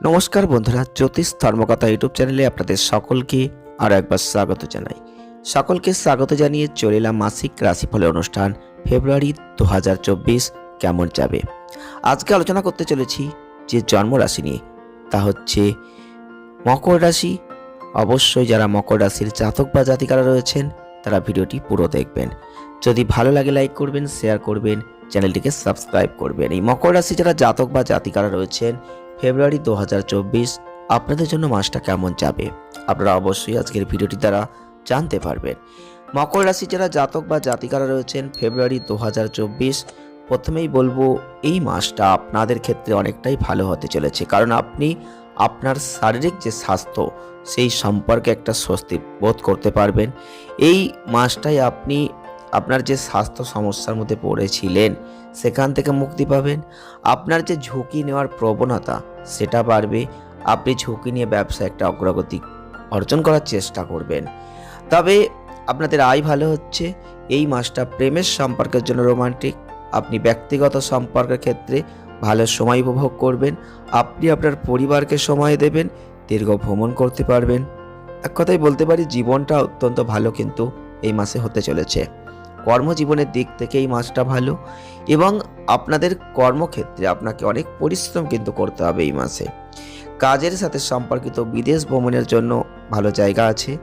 নমস্কার বন্ধুরা, জ্যোতিষ ধর্মকথা ইউটিউব চ্যানেলে আপনাদের সকলকে আরও একবার স্বাগত জানাই। সকলকে স্বাগত জানিয়ে চলে এলাম মাসিক রাশিফলের অনুষ্ঠান ফেব্রুয়ারি দু হাজার চব্বিশ কেমন যাবে? আজকে আলোচনা করতে চলেছি যে জন্ম রাশি নিয়ে। তা হচ্ছে মকর রাশি। অবশ্যই যারা মকর রাশির জাতক বা জাতিকারা রয়েছেন, তারা ভিডিওটি পুরো দেখবেন। যদি ভালো লাগে লাইক করবেন, শেয়ার করবেন চ্যানেলটিকে সাবস্ক্রাইব করবেন। এই মকর রাশি যারা জাতক বা জাতিকারা রয়েছেন, ফেব্রুয়ারি দু হাজার চব্বিশ আপনাদের জন্য মাসটা কেমন যাবে? আপনারা অবশ্যই আজকের ভিডিওটি দ্বারা জানতে পারবেন। মকর রাশি যারা জাতক বা জাতিকারা রয়েছেন, ফেব্রুয়ারি দু হাজার চব্বিশ প্রথমেই বলব, এই মাসটা আপনাদের ক্ষেত্রে অনেকটাই ভালো হতে চলেছে। কারণ আপনি আপনার শারীরিক যে স্বাস্থ্য, সেই সম্পর্কে একটা স্বস্তি বোধ করতে পারবেন। এই মাসটাই আপনি আপনার যে স্বাস্থ্য সমস্যার মধ্যে পড়েছিলেন, সেখান থেকে মুক্তি পাবেন। আপনার যে ঝুঁকি নেওয়ার প্রবণতা, সেটা বাড়বে। আপনি ঝুঁকি নিয়ে ব্যবসায় একটা অগ্রগতি অর্জন করার চেষ্টা করবেন। তবে আপনাদের আয় ভালো হচ্ছে। এই মাসটা প্রেমের সম্পর্কের জন্য রোমান্টিক। আপনি ব্যক্তিগত সম্পর্কের ক্ষেত্রে ভালো সময় উপভোগ করবেন। আপনি আপনার পরিবারকে সময় দেবেন। দীর্ঘ ভ্রমণ করতে পারবেন। এক কথাই বলতে পারি, জীবনটা অত্যন্ত ভালো কিন্তু এই মাসে হতে চলেছে। কর্মজীবনের দিক থেকে এই মাসটা ভালো এবং আপনাদের কর্মক্ষেত্রে আপনাকে অনেক পরিশ্রম কিন্তু করতে হবে এই মাসে। কাজের সাথে সম্পর্কিত বিদেশ ভ্রমণের জন্য ভালো জায়গা আছে।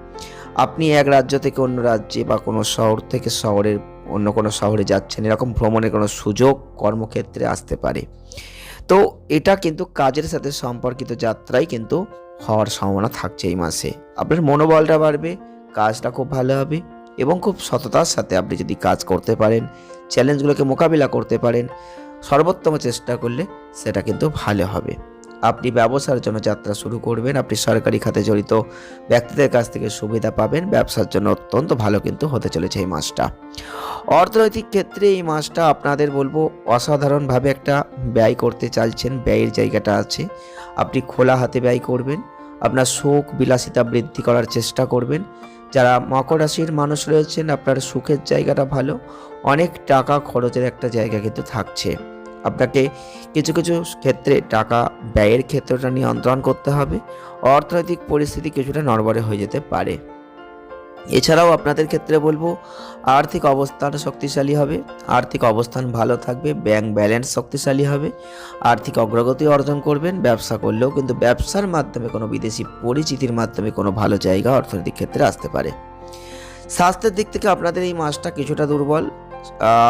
আপনি এক রাজ্য থেকে অন্য রাজ্যে বা কোনো শহর থেকে শহরের অন্য কোনো শহরে যাচ্ছেন, এরকম ভ্রমণের কোনো সুযোগ কর্মক্ষেত্রে আসতে পারে। তো এটা কিন্তু কাজের সাথে সম্পর্কিত যাত্রাই কিন্তু হওয়ার সম্ভাবনা থাকছে এই মাসে। আপনার মনোবলটা বাড়বে, কাজটা খুব ভালো হবে। এবং খুব সততার সাথে আপনি যদি কাজ করতে পারেন, চ্যালেঞ্জগুলোকে মোকাবিলা করতে পারেন, সর্বোত্তম চেষ্টা করলে সেটা কিন্তু ভালো হবে। আপনি ব্যবসার জন্য যাত্রা শুরু করবেন, আপনি সরকারি খাতে জড়িত ব্যক্তিদের কাছ থেকে সুবিধা পাবেন, ব্যবসার জন্য অত্যন্ত ভালো কিন্তু হতে চলেছে এই মাসটা। অর্থনৈতিক ক্ষেত্রে এই মাসটা আপনাদের বলব অসাধারণভাবে একটা ব্যয় করতে চাইছেন, ব্যয়ের জায়গাটা আছে। আপনি খোলা হাতে ব্যয় করবেন, আপনার সুখ বিলাসিতা বৃদ্ধি করার চেষ্টা করবেন যারা মকর রাশির মানুষ রয়েছেন, আপনার সুখের জায়গাটা ভালো। অনেক টাকা খরচের একটা জায়গা কিন্তু থাকছে। আপনাকে কিছু কিছু ক্ষেত্রে টাকা ব্যয়ের ক্ষেত্রটা নিয়ন্ত্রণ করতে হবে। অর্থনৈতিক পরিস্থিতি কিছুটা নড়বড়ে হয়ে যেতে পারে। এছাড়াও আপনাদের ক্ষেত্রে বলব, আর্থিক অবস্থান শক্তিশালী হবে, আর্থিক অবস্থান ভালো থাকবে ব্যাংক ব্যালেন্স শক্তিশালী হবে, আর্থিক অগ্রগতি অর্জন করবেন, ব্যবসা করলেও কিন্তু ব্যবসার মাধ্যমে কোনো বিদেশি পরিচিতির মাধ্যমে কোনো ভালো জায়গা অর্থনৈতিক ক্ষেত্রে আসতে পারে। স্বাস্থ্যের দিক থেকে আপনাদের এই মাসটা কিছুটা দুর্বল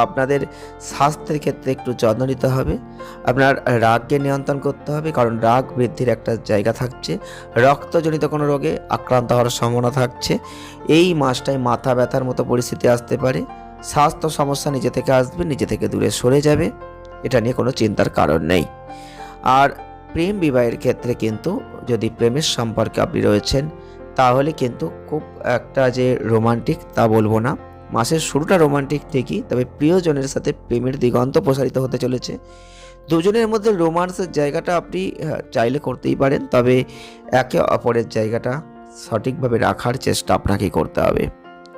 আপনাদের স্বাস্থ্যের ক্ষেত্রে একটু যত্ন নিতে হবে। আপনার রাগকে নিয়ন্ত্রণ করতে হবে, কারণ রাগ বৃদ্ধির একটা জায়গা থাকছে। রক্তজনিত কোনো রোগে আক্রান্ত হওয়ার সম্ভাবনা থাকছে। এই মাসটায় মাথা ব্যথার মতো পরিস্থিতি আসতে পারে। স্বাস্থ্য সমস্যা নিজে থেকে আসবে, নিজে থেকে দূরে সরে যাবে। এটা নিয়ে কোনো চিন্তার কারণ নেই। আর প্রেম বিবাহের ক্ষেত্রে কিন্তু যদি প্রেমের সম্পর্কে আপনি রয়েছেন, তাহলে কিন্তু খুব একটা যে রোমান্টিক তা বলব না। মাসের শুরুটা রোমান্টিক ঠিকই, তবে প্রিয়জনের সাথে প্রেমের দিগন্ত প্রসারিত হতে চলেছে। দুজনের মধ্যে রোমান্সের জায়গাটা আপনি চাইলে করতেই পারেন, তবে একে অপরের জায়গাটা সঠিকভাবে রাখার চেষ্টা আপনাকেই করতে হবে।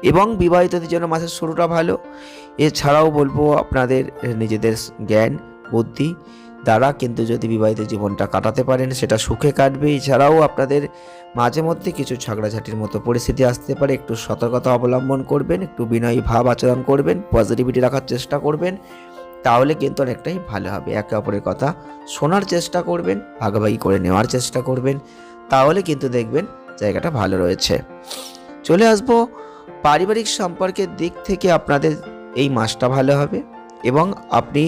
এবং বিবাহিতদের জন্য মাসের শুরুটা ভালো, এছাড়াও বলব আপনাদের নিজেদের জ্ঞান, বুদ্ধি দ্বারা কিন্তু যদি বিবাহিত জীবনটা কাটাতে পারেন, সেটা সুখে কাটবে। এছাড়াও আপনাদের মাঝে মধ্যে কিছু ঝগড়াঝাটির মতো পরিস্থিতি আসতে পারে। একটু সতর্কতা অবলম্বন করবেন, একটু বিনয়ী ভাব আচরণ করবেন পজিটিভিটি রাখার চেষ্টা করবেন, তাহলে কিন্তু অনেকটাই ভালো হবে। একে অপরের কথা শোনার চেষ্টা করবেন, ভাগাভাগি করে নেওয়ার চেষ্টা করবেন, তাহলে কিন্তু দেখবেন জায়গাটা ভালো রয়েছে। চলে আসব পারিবারিক সম্পর্কের দিক থেকে আপনাদের, এই মাসটা ভালো হবে। এবং আপনি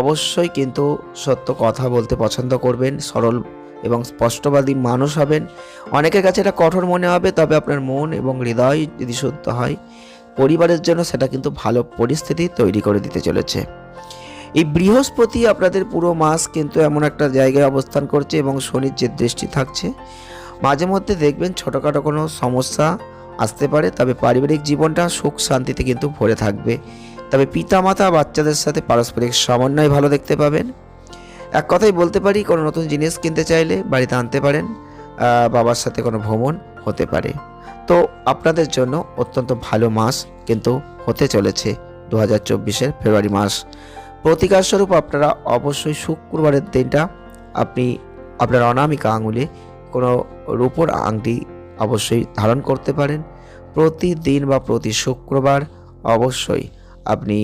অবশ্যই কিন্তু সত্য কথা বলতে পছন্দ করবেন, সরল এবং স্পষ্টবাদী মানুষ হবেন। অনেকের কাছে এটা কঠোর মনে হবে, তবে আপনার মন এবং হৃদয় যদি শুদ্ধ হয়, পরিবারের জন্য সেটা কিন্তু ভালো পরিস্থিতি তৈরি করে দিতে চলেছে। এই বৃহস্পতি আপনাদের পুরো মাস কিন্তু এমন একটা জায়গায় অবস্থান করছে এবং শনির যে দৃষ্টি থাকছে, মাঝে মধ্যে দেখবেন ছোটোখাটো কোনো সমস্যা আসতে পারে, তবে পারিবারিক জীবনটা সুখ শান্তিতে কিন্তু ভরে থাকবে। তবে পিতামাতা বাচ্চাদের সাথে পারস্পরিক সমন্বয় ভালো দেখতে পাবেন। এক কথাই বলতে পারি, কোনো নতুন জিনিস কিনতে চাইলে বাড়িতে আনতে পারেন বাবার সাথে কোনো ভ্রমণ হতে পারে। তো আপনাদের জন্য অত্যন্ত ভালো মাস কিন্তু হতে চলেছে দু হাজার চব্বিশের ফেব্রুয়ারি মাস। প্রতিকার স্বরূপ আপনারা অবশ্যই শুক্রবারের দিনটা আপনি আপনার অনামিকা আঙুলে কোনো রূপোর আংটি অবশ্যই ধারণ করতে পারেন। প্রতিদিন বা প্রতি শুক্রবার অবশ্যই আপনি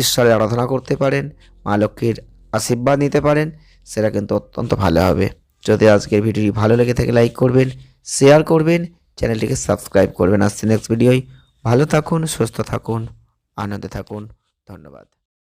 ঈশ্বরের আরাধনা করতে পারেন, মা লক্ষ্মীর আশীর্বাদ নিতে পারেন, সেটা কিন্তু অত্যন্ত ভালো হবে। যদি আজকের ভিডিওটি ভালো লেগে থাকে, লাইক করবেন, শেয়ার করবেন, চ্যানেলটিকে সাবস্ক্রাইব করবেন। আসছে নেক্সট ভিডিওয় ভালো থাকুন, সুস্থ থাকুন, আনন্দে থাকুন। ধন্যবাদ।